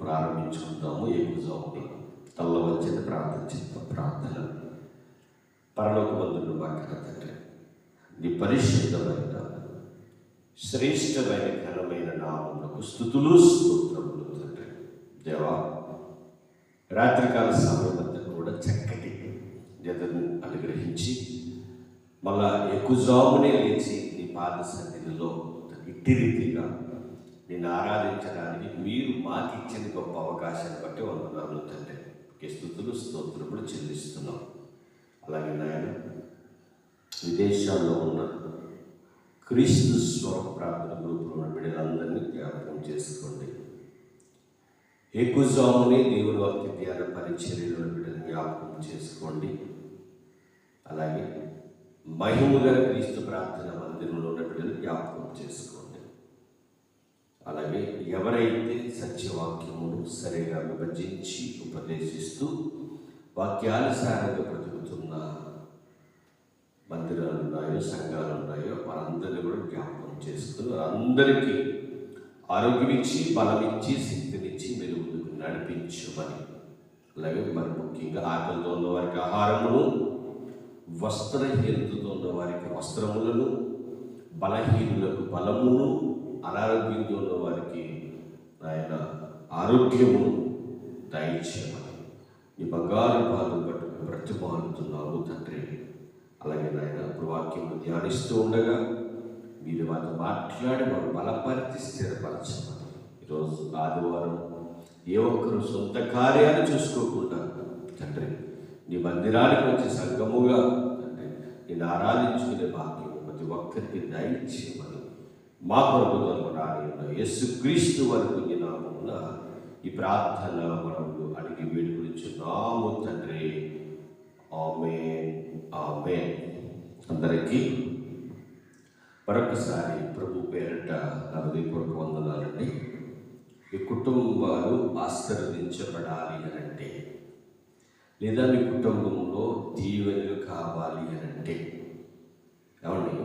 ప్రారంభించుకుందాము ఎక్కువ తల్ల వచ్చిన ప్రార్థన చేద్దాం ప్రార్థన పరలోక బంధువులు తండ్రి నీ పరిశుద్ధమైన శ్రేష్టమైన ఘనమైన నామములకు స్థుతులు స్తోత్రములు తండ్రి దేవా రాత్రికాల సమయమంతా కూడా చక్కటి నిద్రను అనుగ్రహించి మళ్ళా ఎక్కువజామునే లేచి నీ పాద సన్నిధిలో ఇట్టి రీతిగా నిన్ను ఆరాధించడానికి మీరు మాకు ఇచ్చిన గొప్ప అవకాశాన్ని బట్టి వందనాలు తండ్రి. ఈ స్థుతులు స్తోత్రములు చెల్లిస్తున్నాం. అలాగే నాయన విదేశాల్లో ఉన్న క్రీస్తు స్వర ప్రార్థన గ్రూపులో ఉన్న బిడ్డలందరినీ జ్ఞాపకం చేసుకోండి. ఎక్కువజామునే దేవుని వాక్య ధ్యాన పరిచర్యలో బిడ్డలు జ్ఞాపకం చేసుకోండి. అలాగే మహిమగా క్రీస్తు ప్రార్థన మందిరంలో ఉన్న జ్ఞాపకం చేసుకోండి. అలాగే ఎవరైతే సత్యవాక్యమును సరిగా విభజించి ఉపదేశిస్తూ వాక్యానుసారంగా బ్రతుకుతున్న మందిరాలు ఉన్నాయో సంఘాలు ఉన్నాయో వారందరినీ కూడా జ్ఞాపకం చేసుకుని వారందరికీ ఆరోగ్యం ఇచ్చి శక్తినిచ్చి మీరు ముందుకు నడిపించమని. అలాగే మరి ముఖ్యంగా ఆకలితో ఉన్న వారికి ఆహారమును వస్త్రహీనతతో ఉన్న వారికి వస్త్రములను బలహీనులకు బలమును అనారోగ్యంతో ఉన్న వారికి ఆయన ఆరోగ్యమును దయచేయమని. నీ బంగారు పాలు పట్టుకుని బ్రతిమాలుతున్నావు తండ్రి. అలాగే నాయన ఇప్పుడు వాక్యం ధ్యానిస్తూ ఉండగా మీరు వారితో మాట్లాడి వారు బలపరిచి స్థిరపరచమని. ఈరోజు ఆదివారం ఏ ఒక్కరు సొంత కార్యాలు చూసుకోకుండా తండ్రి నీ మందిరానికి వచ్చి సంగముగా అంటే నేను ఆరాధించుకునే భాగ్యం ప్రతి ఒక్కరికి దయచేయమని మా ప్రభుత్వం రాని యేసు క్రీస్తు వరకు నామమున ఈ ప్రార్థన మనము అడిగి వీడి గురించి నాము తండ్రి. ఆమె ఆమె అందరికీ మరొకసారి ప్రభు పేరట హృదయపూర్వక వందనాలండి. ఈ కుటుంబాలు ఆశీర్వదించబడాలి అంటే లేదా మీ కుటుంబంలో దీవెనలు కావాలి అని అంటే ఏమండి?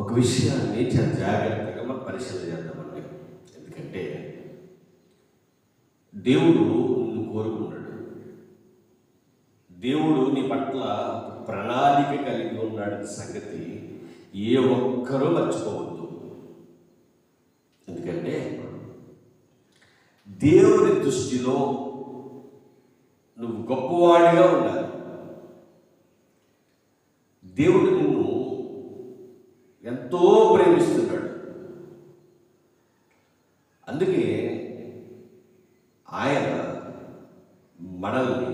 ఒక విషయాన్ని చాలా జాగ్రత్తగా మనం పరిశీలన చేద్దామండి. ఎందుకంటే దేవుడు నిన్ను కోరుకున్నాడు దేవుడు నీ పట్ల ప్రణాళిక కలిగి ఉన్నాడు సంగతి ఏ ఒక్కరూ మర్చిపోవద్దు. ఎందుకంటే దేవుని దృష్టిలో నువ్వు గొప్పవాడిగా ఉండాలి. దేవుడు నిన్ను ఎంతో ప్రేమిస్తున్నాడు. అందుకే ఆయన మనల్ని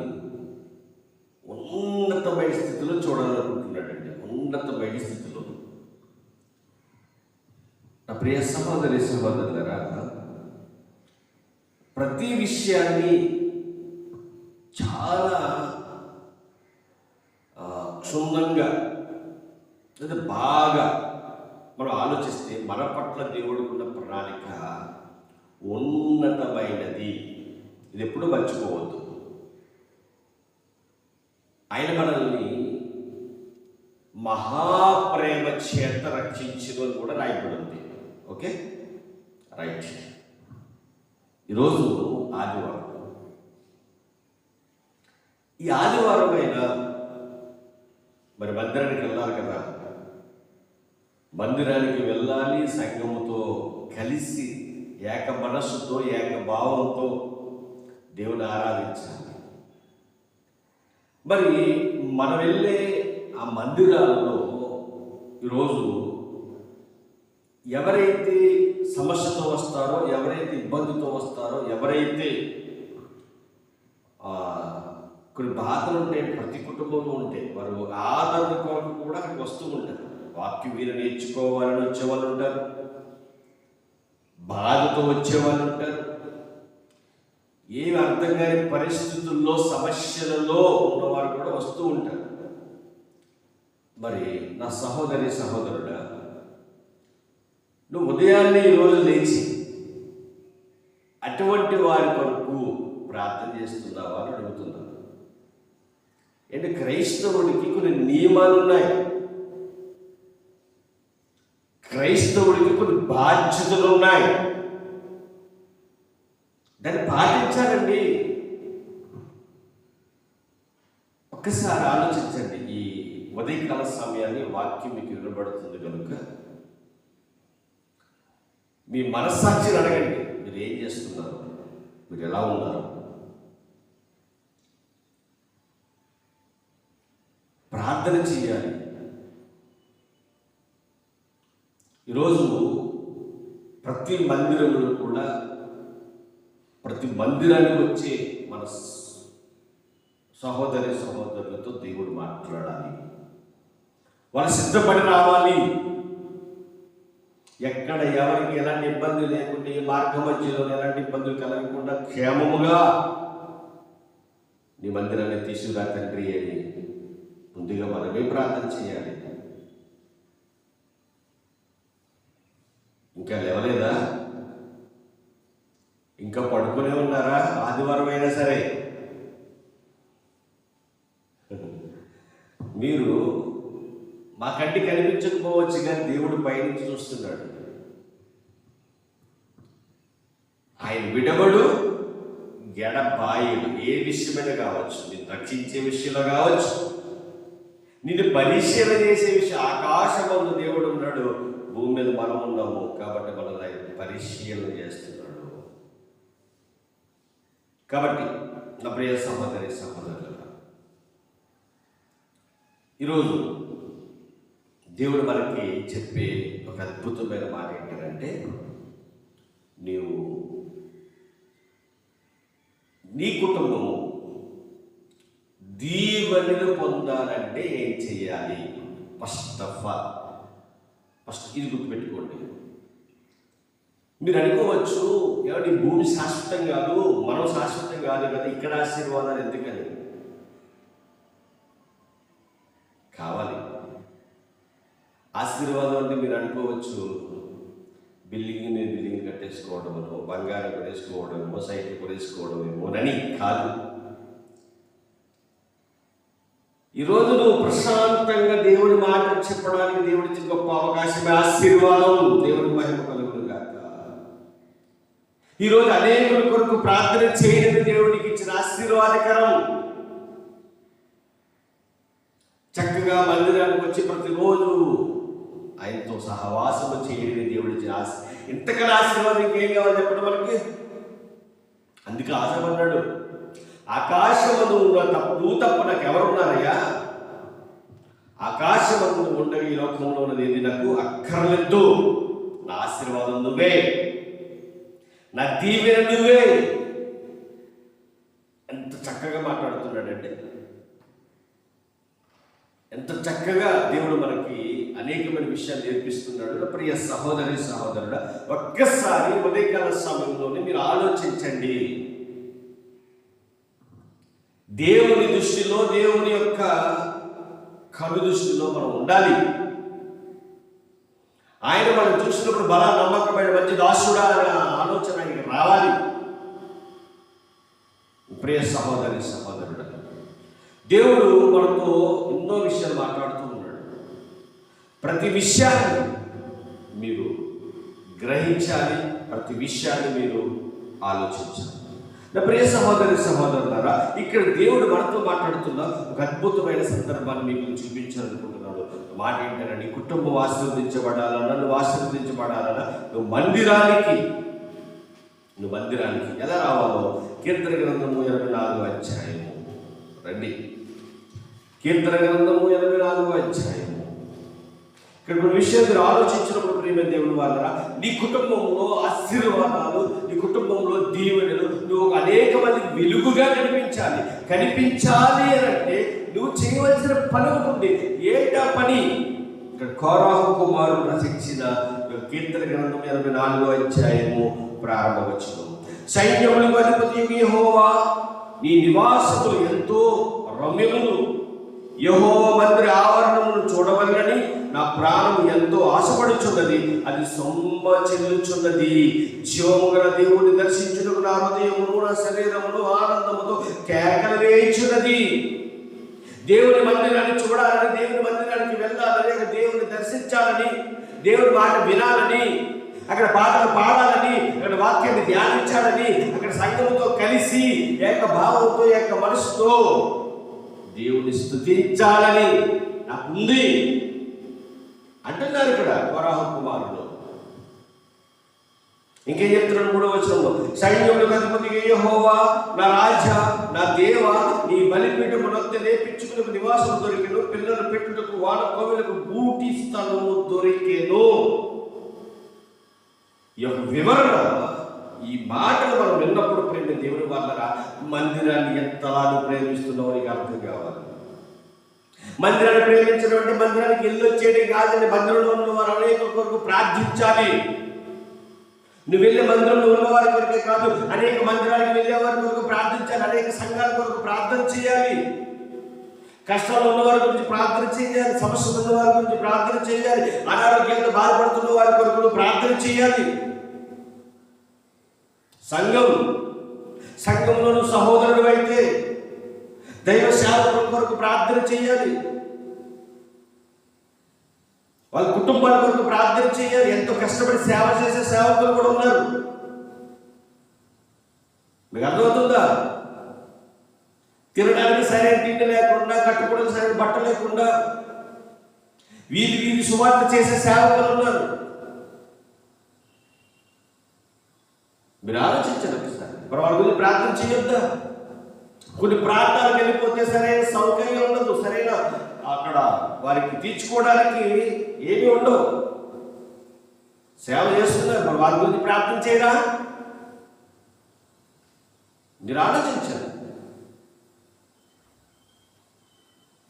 ఉన్నతమైన స్థితిలో చూడాలనుకుంటున్నాడండి. ఉన్నతమైన స్థితిలో. నా ప్రియ సహోదరి సహోదరులరా ప్రతి విషయాన్ని చాలా ఆ, క్షుణ్ణంగా లేదా బాగా మనం ఆలోచిస్తే మన పట్ల దేవుడికి ఉన్న ప్రణాళిక ఉన్నతమైనది. ఇది ఎప్పుడూ మర్చిపోవద్దు. ఆయన మనల్ని మహాప్రేమ చేత రక్షించదు అని కూడా రాయబడింది. ఓకే? రైట్. ఈరోజు ఆదివారం. ఈ ఆదివారం అయినా మరి మందిరానికి వెళ్ళాలి కదా? మందిరానికి వెళ్ళాలి సంఘముతో కలిసి ఏక మనస్సుతో ఏక భావంతో దేవుని ఆరాధించాలి. మరి మనం వెళ్ళే ఆ మందిరాల్లో ఈరోజు ఎవరైతే సమస్యతో వస్తారో ఎవరైతే ఇబ్బందితో వస్తారో ఎవరైతే కొన్ని బాధలు ఉంటాయి ప్రతి కుటుంబంలో ఉంటాయి వారు ఆదరణ కొరకు కూడా అక్కడికి వస్తూ ఉంటారు. వాక్యం వీరు నేర్చుకోవాలని వచ్చేవాళ్ళు ఉంటారు బాధతో వచ్చేవాళ్ళు ఉంటారు ఏమి అర్థం కాని పరిస్థితుల్లో సమస్యలలో ఉన్నవారు కూడా వస్తూ ఉంటారు. మరి నా సహోదరి సహోదరుడా నువ్వు ఉదయాన్నే ఈరోజు లేచి అటువంటి వారి కొరకు ప్రార్థన చేస్తున్నావా అని అడుగుతున్నాను. అంటే క్రైస్తవుడికి కొన్ని నియమాలు ఉన్నాయి క్రైస్తవుడికి కొన్ని బాధ్యతలు ఉన్నాయి. దాన్ని పాటించాలండి. ఒక్కసారి ఆలోచించండి. ఈ ఉదయకాల సమయాన్ని వాక్యం మీకు వినబడుతుంది కనుక. మీ మనస్సాక్షిని అడగండి. మీరు ఏం చేస్తున్నారు? మీరు ఎలా ఉన్నారు? ప్రార్థన చేయాలి. ఈరోజు ప్రతి మందిరంలో కూడా ప్రతి మందిరానికి వచ్చే మన సహోదరి సహోదరులతో దేవుడు మాట్లాడాలి. వాళ్ళు సిద్ధపడి రావాలి. ఎక్కడ ఎవరికి ఎలాంటి ఇబ్బంది లేకుండా ఈ మార్గ మధ్యలో ఎలాంటి ఇబ్బందులు కలగకుండా క్షేమముగా నీ మందిరాన్ని తీసుకురా తండ్రి అని ముందుగా మనమే ప్రార్థన చేయాలి. ఇంకా లేవలేదా? ఇంకా పడుకునే ఉన్నారా? ఆదివారం అయినా సరే. మీరు మా కంటి కనిపించకపోవచ్చు కానీ దేవుడు పైనుంచి చూస్తున్నాడు. ఆయన విడవడు గెడబాయుడు ఏ విషయమైనా కావచ్చు నేను రక్షించే విషయంలో కావచ్చు. నిన్ను పరిశీలన చేసే విషయం ఆకాశమందు దేవుడు ఉన్నాడు. భూమి మీద మనం ఉన్నాము కాబట్టి మనల్ని ఆయన పరిశీలన చేస్తున్నాడు. కాబట్టి నా ప్రియ సహోదరి సహోదరుల ఈరోజు దేవుడు మనకి చెప్పే ఒక అద్భుతమైన మాట ఏంటంటే నీవు నీ కుటుంబము దీవెనలు పొందాలంటే ఏం చేయాలి? ఫస్ట్ ఆఫ్ ఆల్ ఫస్ట్ ఇది గుర్తుపెట్టుకోండి. మీరు అనుకోవచ్చు ఏమంటే ఈ భూమి శాశ్వతం కాదు మనం శాశ్వతం కాదు కదా ఇక్కడ ఆశీర్వాదాలు ఎందుకని? కావాలి. ఆశీర్వాదం అంటే మీరు అనుకోవచ్చు బిల్డింగ్ నేను బిల్డింగ్ కట్టేసుకోవడమో బంగారం కొనేసుకోవడమో సైకిల్ కొనేసుకోవడమేమో అని కాదు. ఈరోజు ప్రశాంతంగా దేవుడి మాట చెప్పడానికి దేవుడికి గొప్ప అవకాశమే. ఆశీర్వాదం దేవుడి మహిమ కలుగును గాక. ఈరోజు అనేకుల కొరకు ప్రార్థన చేయడం దేవుడికి ఇచ్చిన ఆశీర్వాదకరం. చక్కగా మందిరానికి వచ్చి ప్రతిరోజు ఆయనతో సహవాసము చేయడం దేవుడి ఆశ. ఇంతకన్నా ఆశీర్వాదం ఇంకేం కావాలి చెప్పడం మనకి? అందుకే ఆశపడ్డాడు. ఆకాశమందు తప్పు తప్ప నువ్వు తప్ప నాకు ఎవరున్నారయ్యా? ఆకాశమందు ఉండని ఈ లోకంలో ఉన్నది ఏది? నాకు అక్కర్లేదు. నా ఆశీర్వాదం నువ్వే. నా దీవెన నువ్వే. ఎంత చక్కగా మాట్లాడుతున్నాడంటే ఎంత చక్కగా దేవుడు మనకి అనేకమైన విషయాలు నేర్పిస్తున్నాడు. ప్రియ సహోదరి సహోదరుడు ఒక్కసారి ఉదయకాల సమయంలోనే మీరు ఆలోచించండి. దేవుని దృష్టిలో దేవుని యొక్క కను దృష్టిలో మనం ఉండాలి. ఆయన మనం చూసినప్పుడు బల నమ్మకమైన మంచి దాసుడా అనే ఆలోచన ఆయనకి రావాలి. ప్రియ సహోదరి సహోదరుడు దేవుడు మనతో ఎన్నో విషయాలు మాట్లాడుతూ ఉన్నాడు. ప్రతి విషయాన్ని మీరు గ్రహించాలి ప్రతి విషయాన్ని మీరు ఆలోచించాలి. నా ప్రియ సహోదరి సహోదరులారా ఇక్కడ దేవుడు మనతో మాట్లాడుతున్న ఒక అద్భుతమైన సందర్భాన్ని మీకు చూపించాలనుకుంటున్నాడు మాట ఏంటంటే నీ కుటుంబం ఆశీర్వదించబడాలన్నా నువ్వు ఆశీర్వదించబడాలన్నా నువ్వు మందిరానికి నువ్వు మందిరానికి ఎలా రావాలో కీర్తన గ్రంథము ఇరవై నాలుగు అధ్యాయము. రండి. కీర్తన గ్రంథము ఇరవై నాలుగు అధ్యాయం ఇక్కడ కొన్ని విషయాలు మీరు ఆలోచించినప్పుడు ప్రేమ దేవుడు వాళ్ళ నీ కుటుంబంలో ఆశీర్వాదాలు నీ కుటుంబంలో దీవెనలు నువ్వు అనేక మంది వెలుగుగా కనిపించాలి. కనిపించాలి అని అంటే నువ్వు చేయవలసిన పని ఉంటుంది ఏంటా పని? ఇక్కడ కోరాహు కుమారుడు రచించిన కీర్తన గ్రంథం ఎనభై నాలుగో అధ్యాయము ప్రారంభవచ్చు సైన్యములు అధిపతి యహోవా నీ నివాసములు ఎంతో రమ్యములు. యహో మందిర ఆవరణమును చూడవలనని ప్రాణం ఎంతో ఆశపడుచున్నది అది సొమ్మ చెల్లుచున్నది. జీవముగల దేవుడిని దర్శించుటకు నా హృదయమును నా శరీరమును ఆనందముతో కేకలు వేయించున్నది. దేవుని మందిరాన్ని చూడాలని దేవుని మందిరానికి వెళ్ళాలని అక్కడ దేవుని దర్శించాలని దేవుని మాట వినాలని అక్కడ పాటలు పాడాలని అక్కడ వాక్యాన్ని ధ్యానించాలని అక్కడ సంఘంతో కలిసి ఏక భావంతో ఏక మనసుతో దేవుని స్థుతించాలని నాకుంది. అంటున్నారు ఇక్కడ. వరాహ కుమారుడు. ఇంకేం చెప్తున్నాడు మూడో వచనంలో? సైన్యములకు అధిపతి యెహోవా నా రాజా నా దేవ నీ బలిపీఠము నొత్త నేర్పించుకులకు నివాసం దొరికెను పిల్లలు పెట్టుటకు వాళ్ళ కోవిలకు బూటి స్థలము దొరికెను. ఈ యొక్క వివరణ. ఈ మాటలు మనం విన్నప్పుడు ప్రేమ దేవుని వాళ్ళరా మందిరాన్ని ఎంతలాగా ప్రేమిస్తున్నావు నీకు అర్థం కావాలి. మందిరాన్ని ప్రేమించడం అంటే మందిరానికి వెళ్ళొచ్చేది కాదని మందిరంలో ఉన్న వారు అనేక కొరకు ప్రార్థించాలి. నువ్వు వెళ్ళే మందిరంలో ఉన్న వారి కొరకే కాదు అనేక మందిరానికి వెళ్ళే వారి కొరకు ప్రార్థించాలి అనేక సంఘాల కొరకు ప్రార్థన చేయాలి. కష్టాలు ఉన్న వారి గురించి ప్రార్థన చేయాలి సమస్యలు ఉన్న వారి గురించి ప్రార్థన చేయాలి అనారోగ్యంతో బాధపడుతున్న వారి కొరకు ప్రార్థన చేయాలి. సంఘం సంఘంలోనూ సహోదరుడు అయితే దైవ సేవకుల కొరకు ప్రార్థన చేయాలి. వాళ్ళ కుటుంబాల కొరకు ప్రార్థన చేయాలి. ఎంతో కష్టపడి సేవ చేసే సేవకులు కూడా ఉన్నారు. మీకు అర్థమవుతుందా? తినడానికి సరైన తిండి లేకుండా కట్టుకోవడానికి సరైన బట్ట లేకుండా వీధి వీధి సువార్త చేసే సేవకులు ఉన్నారు. మీరు ఆలోచించండి ఒకసారి. వాళ్ళ గురించి ప్రార్థన చేయొద్దా? కొన్ని ప్రాంతాలకు వెళ్ళిపోతే సరైన సౌకర్యం ఉండదు సరైన? అక్కడ వారికి తీర్చుకోవడానికి ఏమీ ఉండవు. సేవ చేస్తున్నారు మరి వారి గురించి ప్రార్థన చేయరా? మీరు ఆలోచించారు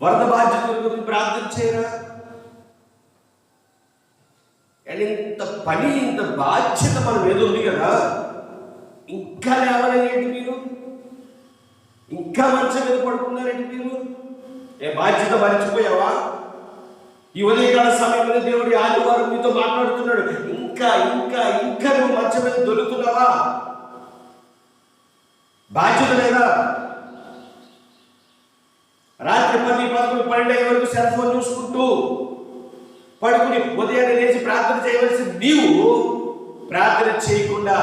వరద బాధ్యతల గురించి ప్రార్థన చేయరా? అండ్ ఇంత పని ఇంత బాధ్యత మన మీద ఉంది కదా? ఇంకా లేవలేంటి మీరు? ఇంకా మంచి మీద పడుకున్నారండి మీరు? ఏ బాధ్యత మర్చిపోయావా? ఈ ఉదయకాల సమయంలో దేవుడి ఆదివారం మీతో మాట్లాడుతున్నాడు. ఇంకా ఇంకా ఇంకా నువ్వు మంచి మీద దొరుకుతున్నావా బాధ్యత లేదా రాత్రి పది పదకొండు పన్నెండు అయ్యే వరకు సెల్ ఫోన్ చూసుకుంటూ పడుకుని ఉదయాన్నే లేచి ప్రార్థన చేయవలసి నీవు. ప్రార్థన చేయకుండా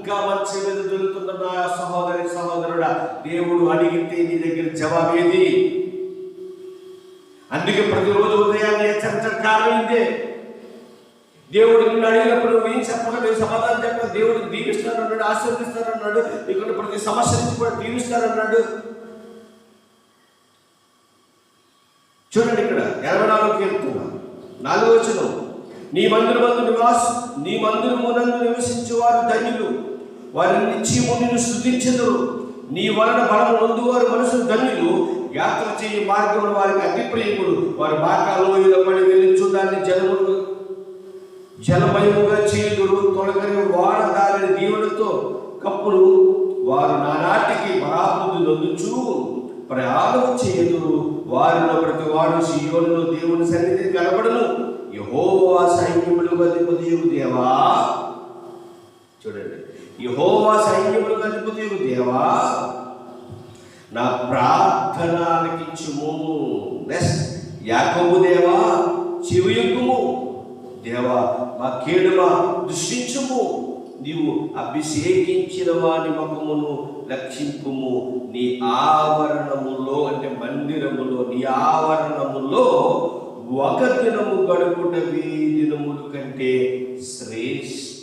ఇంకా మంచి మీద దొరుకుతున్న నా సహోదరి సహోదరుడా దేవుడు అడిగితే నీ దగ్గర జవాబేది అందుకే ప్రతిరోజు ఉదయాన్నే హెచ్చరించడం కారణం ఇదే దేవుడు నిన్ను అడిగినప్పుడు నువ్వు ఏం చెప్పగలవు? సమాధానం చెప్ప దేవుడు దీవిస్తానన్నాడు ఆశీర్వదిస్తానన్నాడు ఇక్కడ ప్రతి సమస్య నుంచి కూడా దీవిస్తానన్నాడు చూడండి ఇక్కడ ఎనభై నాలుగు కీర్తన నాలుగు వచ్చిన నీ మందిరమందు నివాస్ నీ మందిరమునందు నివసించేవారు ధన్యులు. వారి నిత్యము నిన్ను స్థుతించెదరు నీ వలన బలము నొందువారు మనుషులు ధన్యులు. యాత్ర చేయ మార్గములు వారికి అతి ప్రియములు వారి మార్గాల్లో ఇలా పడి వెళ్ళించు దాన్ని జనములు జలమయముగా చేయుడు తొలగని వాడ దీవులతో కప్పులు వారు నానాటికి మహాబుద్ధి నొందుచు. ప్రయాణం చేయుదురు. వారిలో ప్రతి వాడు సియోనులో దేవుని సన్నిధి కనబడును. యహోవా సైన్యములు దేవా. చూడండి. యహోవా సైన్యములు అధిపతి దేవా. నా ప్రార్థన ఆలకించుము నెక్స్ట్ యాకోబు దేవా. చెవియొక్కుము దేవా మా కీడుమ దృష్టించుము. నీవు అభిషేకించిన వాని ముఖమును లక్షింపుము నీ ఆవరణములో అంటే మందిరములో నీ ఆవరణములో ఒక దినము గడుపుట వీ దినములు కంటే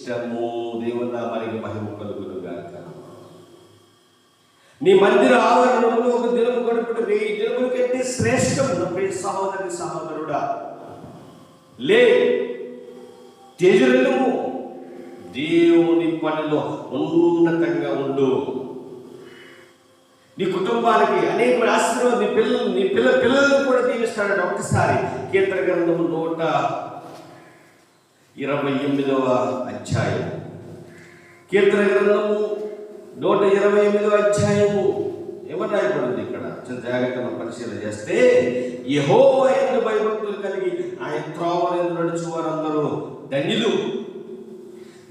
శ్రేష్టము దేవుని మనకి మహిమ కలుగును గాక. నీ మందిర ఆవరణంలో ఒక దినము గడుపుట వెయ్యి దినముల కంటే శ్రేష్టము? నా ప్రియ సహోదరి సహోదరుడా లే తేజరెల్లుము దేవుని పనిలో ఉన్నతంగా ఉండు. నీ కుటుంబానికి అనేక ఆశీర్వాదం నీ పిల్లలు నీ పిల్ల పిల్లలను కూడా దీవిస్తాడట ఒక్కసారి. కీర్తన గ్రంథము నూట ఇరవై ఎనిమిదవ అధ్యాయం కీర్తన గ్రంథము నూట ఇరవై ఎనిమిదవ అధ్యాయము. ఏమని రాయబడింది ఇక్కడ? చిన్న జాగ్రత్తగా పరిశీలన చేస్తే యహో ఎందు భయభక్తులు కలిగి ఆయన త్రోవలందు నడుచు వారందరూ ధన్యులు.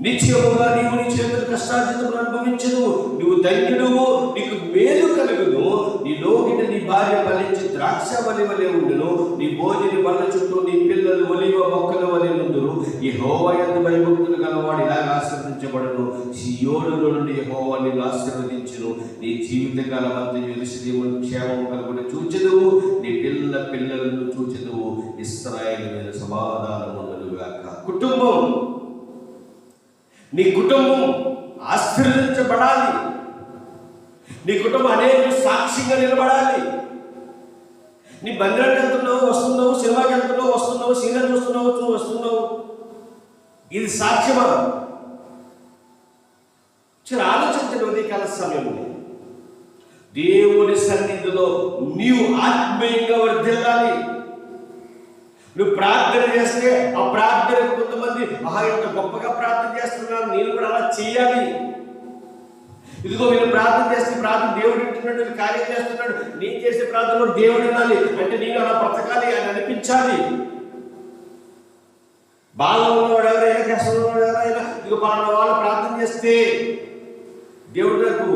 నిత్యముగా నీవు నీ చేతుల కష్టార్జితములు అనుభవించదు నువ్వు ధన్యుడువు నీకు మేలు కలుగును. నీ లోకిట నీ భార్య ఫలించి ద్రాక్ష వలి వలె ఉండును. నీ భోజని బల్ల చుట్టూ నీ పిల్లలు ఒలివ మొక్కల వలె నుందురు ఈ హోవయందు భయభక్తులు గలవాడు ఇలాగ ఆశీర్వదించబడను. సియోనులో నుండి యెహోవా నిన్ను ఆశీర్వదించును. నీ జీవిత కాలం అంతా ఎరుసలేమును క్షేమం కలుగుని చూచెదవు. నీ పిల్ల పిల్లలను చూచెదవు. ఇస్రాయేల్ మీద సమాధానం ఉండదుగాక కుటుంబం. నీ కుటుంబం ఆశీర్వదించబడాలి నీ కుటుంబం అనేది సాక్షిగా నిలబడాలి. నీ బంగారానికి వెళ్తున్నావు వస్తున్నావు సినిమాకి వెళ్తున్నావు వస్తున్నావు సీనియర్ చూస్తున్నావు వస్తున్నావు. ఇది సాక్ష్యమా చాలా ఆలోచించడం ఉదయకాల సమయంలో. దేవుని సన్నిధిలో నీవు ఆత్మీయంగా వర్ధిల్లాలి. నువ్వు ప్రార్థన చేస్తే ఆ ప్రార్థనకు కొంతమంది ఆహా ఎంత గొప్పగా ప్రార్థన చేస్తున్నారు నేను కూడా అలా చేయాలి. ఇదిగో వీళ్ళు ప్రార్థన చేస్తే ప్రార్థన దేవుడు వింటున్నాడు కార్యం చేస్తున్నాడు నేను చేసే ప్రార్థనలో దేవుడు వినాలి అంటే నేను అలా బ్రతకాలి అని అనిపించాలి. బాధలో ఉన్నవాడు ఎవరైనా కష్టంలో ఎవరైనా ఇదిగో పలానా వాళ్ళు ప్రార్థన చేస్తే దేవుడు నాకు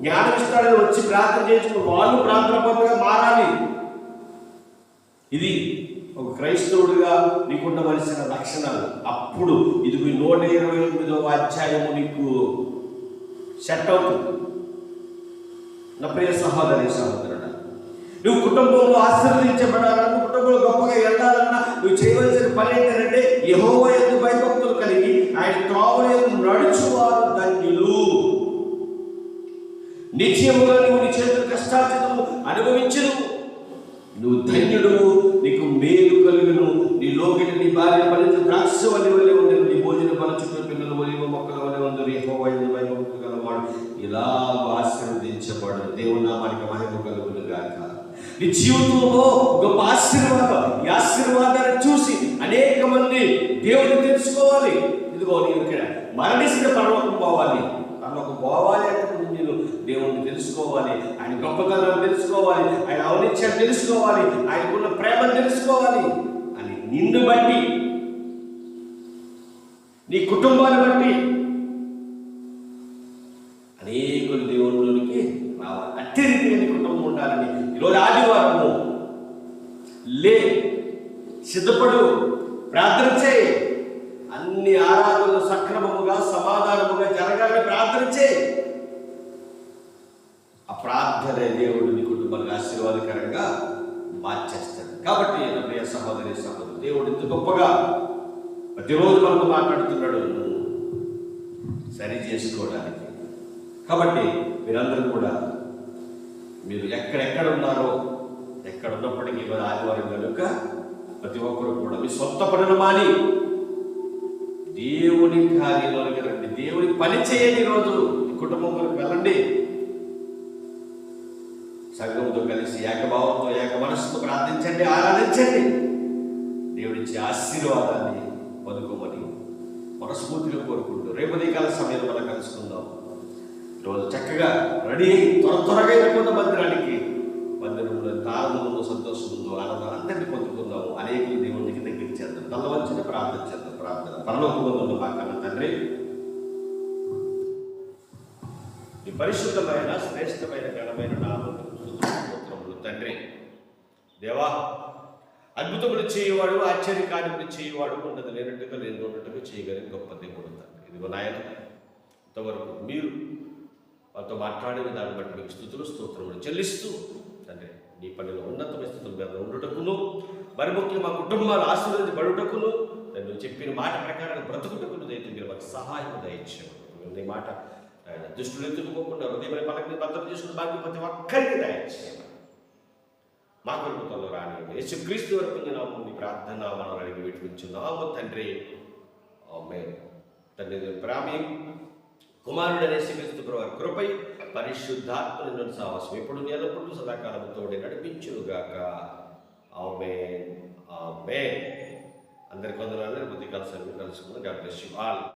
జ్ఞానం ఇస్తాడని వచ్చి ప్రార్థన చేసుకుని వాళ్ళు ప్రార్థన పరులుగా మారాలి. ఇది ఒక క్రైస్తవుడిగా నీకుండవలసిన లక్షణాలు అప్పుడు ఇది నూట ఇరవై ఎనిమిదవ అధ్యాయము నీకు సెట్ అవుతుంది. నా ప్రియ సహోదరి సహోదరుడ నువ్వు కుటుంబంలో ఆశీర్వదించబడాలన్నా కుటుంబంలో గొప్పగా వెళ్ళాలన్నా నువ్వు చేయవలసిన పని ఏంటంటే యహోవ ఎందు భయభక్తులు కలిగి ఆయన త్రోవల నడుచువారు ధన్యులు. నిత్యముగా నువ్వు నీ చేతులు కష్టార్జితము అనుభవించను. నువ్వు ధన్యుడు. లోకిని నీ భార్య ఫలించు ద్రాక్ష వలి వలె ఉంది నీ భోజన పలుచుకున్న పిల్లలు ఒలివ మొక్కల వలె ఉంది రేహోవైన భయభక్తులు గలవాడు ఇలా ఆశీర్వదించబడు. దేవుని నామానికి మహిమ కలుగును గాక. నీ జీవితంలో గొప్ప ఆశీర్వాదం ఈ ఆశీర్వాదాన్ని చూసి అనేక మంది దేవుని తెలుసుకోవాలి. ఇదిగో నేను ఇక్కడ మరణించిన పరలోకం పోవాలి. పరలోకం పోవాలి అంటే నేను దేవుణ్ణి తెలుసుకోవాలి. ఆయన గొప్పతనాన్ని తెలుసుకోవాలి. ఆయన అవనిత్యాన్ని తెలుసుకోవాలి. ఆయనకున్న ప్రేమను తెలుసుకోవాలి. నిన్ను బట్టి నీ కుటుంబాన్ని బట్టి అనేకులు దేవుళ్ళకి రావాలి కుటుంబం ఉండాలని ఈరోజు ఆదివారము లే సిద్ధపడు ప్రార్థన చేయి. అన్ని ఆరాధనలు సక్రమముగా సమాధానముగా జరగాలని ప్రార్థన చేయి. ఆ ప్రార్థన దేవుడు నీ కుటుంబానికి ఆశీర్వాదకరంగా మార్చేస్తాడు కాబట్టి ప్రియ సహోదరి సహోదరు దేవుడు ఇంత గొప్పగా ప్రతిరోజు మనకు మాట్లాడుతున్నాడు. సరి చేసుకోవడానికి. కాబట్టి మీరందరూ కూడా మీరు ఎక్కడెక్కడ ఉన్నారో ఎక్కడ ఉన్నప్పటికీ మన ఆదివారం కనుక ప్రతి ఒక్కరు కూడా మీ సొంత పనులు మాని దేవుని కార్యంలోకి రండి. దేవుని పని చేయండి రోజు. మీ కుటుంబం వరకు వెళ్ళండి. సంఘంతో కలిసి ఏకభావంతో ఏక మనసుతో ప్రార్థించండి ఆరాధించండి. దేవుడిచ్చే ఆశీర్వాదాన్ని పొందుకోమని మనస్ఫూర్తిగా కోరుకుంటూ రేపు కాల సమయంలో మనం కలుసుకుందాం. రోజు చక్కగా రెడీ అయ్యి త్వర త్వరగా వెళ్ళిపోతున్న మందిరానికి మందిరంలో ఆనందంలో సంతోషముందో ఆనందం అందరినీ పొందుకుందాము. అనేక దేవునికి దగ్గర చేద్దాం తల్లవంచిన ప్రార్థన చేద్దాం ప్రార్థన. పరలోకముందు మా కన్న తండ్రి. పరిశుద్ధమైన శ్రేష్టమైన గణమైన నామం దేవా అద్భుతములు చేయవాడు ఆశ్చర్యకార్యములు చేయవాడు ఉన్నది లేనట్టుగా నేను ఉన్నట్టుగా చేయగలిగిన గొప్ప దేవుడు ఇదిగో నాయన ఇంతవరకు మీరు వాళ్ళతో మాట్లాడిన దాన్ని బట్టి మీకు స్థుతులు స్తోత్రములు చెల్లిస్తూ తండ్రి నీ పనిలో ఉన్నతమైన స్థితుల మీద ఉండుటకును మరి ముఖ్యం మా కుటుంబాలు ఆశీర్వదించబడుటకును నువ్వు చెప్పిన మాట ప్రకారం బ్రతుకుటకును దయచేసి మీరు మాకు సహాయం దయచేయండి. నీ మాట దుష్టులు ఎత్తుకోకుండా హృదయమైన పలకని భద్రత చేసుకుని బాగా ప్రతి ఒక్కరికి దయచేయండి. మా కుటుంబంలో రాని యేసుక్రీస్తు వరకు నేను ప్రార్థన మనం అడిగి విడిపించున్నాము తండ్రి. ఆమె తండ్రి ప్రామి. కుమారుడనే శ్రీక్రీస్తు ప్రభు కృపై పరిశుద్ధాత్మ సాహసం ఇప్పుడు ఎల్లప్పుడూ సదాకాలం తోడే నడిపించుగాక ఆమె ఆమె అందరి కొందరు బుద్ధి కలిసి కలుసుకుందాం గాడ్ బ్లెస్ యు ఆల్.